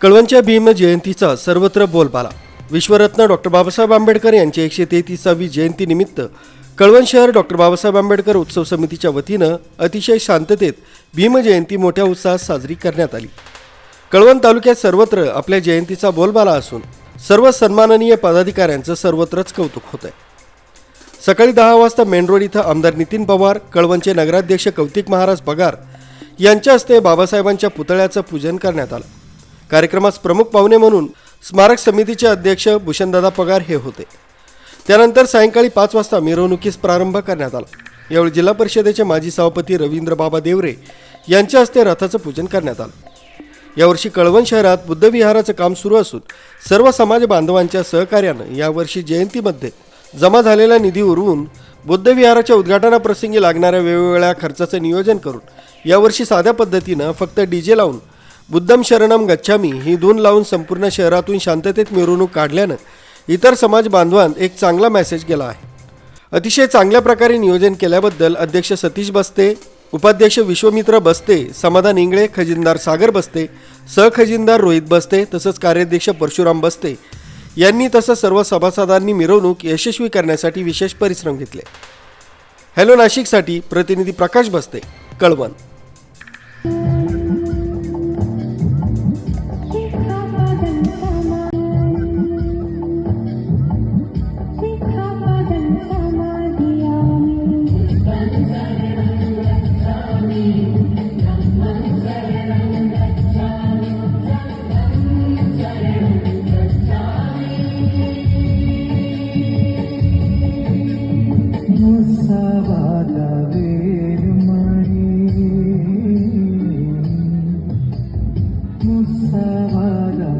कळवणच्या भीम जयंतीचा सर्वत्र बोलबाला. विश्वरत्न डॉक्टर बाबासाहेब आंबेडकर यांची एकशे तेहतीसावी जयंतीनिमित्त कळवण शहर डॉक्टर बाबासाहेब आंबेडकर उत्सव समितीच्या वतीनं अतिशय शांततेत भीम जयंती मोठ्या उत्साहात साजरी करण्यात आली. कळवण तालुक्यात सर्वत्र आपल्या जयंतीचा बोलबाला असून सर्व सन्माननीय पदाधिकाऱ्यांचं सर्वत्रच कौतुक होत आहे सकाळी दहा वाजता मेन रोड इथं आमदार नितीन पवार कळवणचे नगराध्यक्ष कौतिक महाराज पगार यांच्या हस्ते बाबासाहेबांच्या पुतळ्याचं पूजन करण्यात आलं. कार्यक्रमास प्रमुख पाहुणे म्हणून स्मारक समितीचे अध्यक्ष भूषणदादा पगार हे होते. त्यानंतर सायंकाळी पाच वाजता मिरवणुकीस प्रारंभ करण्यात आला. यावेळी जिल्हा परिषदेचे माजी सभापती रवींद्र बाबा देवरे यांच्या हस्ते रथाचं पूजन करण्यात आलं. यावर्षी कळवण शहरात बुद्धविहाराचं काम सुरू असून सर्व समाज बांधवांच्या सहकार्यानं यावर्षी जयंतीमध्ये जमा झालेला निधी उरवून बुद्धविहाराच्या उद्घाटनाप्रसंगी लागणाऱ्या वेगवेगळ्या खर्चाचं नियोजन करून यावर्षी साध्या पद्धतीनं फक्त डी जे लावून बुद्धम शरणम गच्छामी. ही धून लावून संपूर्ण शहरातून शांततेत मिरवणूक काढल्यानं इतर समाज बांधवांत एक चांगला मेसेज गेला आहे. अतिशय चांगल्या प्रकारे नियोजन केल्याबद्दल अध्यक्ष सतीश बस्ते उपाध्यक्ष विश्वमित्र बस्ते समाधान इंगळे खजिनदार सागर बस्ते सहखजिनदार रोहित बस्ते तसंच कार्याध्यक्ष परशुराम बस्ते यांनी तसंच सर्व सभासदांनी मिरवणूक यशस्वी करण्यासाठी विशेष परिश्रम घेतले. हॅलो नाशिकसाठी प्रतिनिधी प्रकाश बस्ते कळवण. Musawada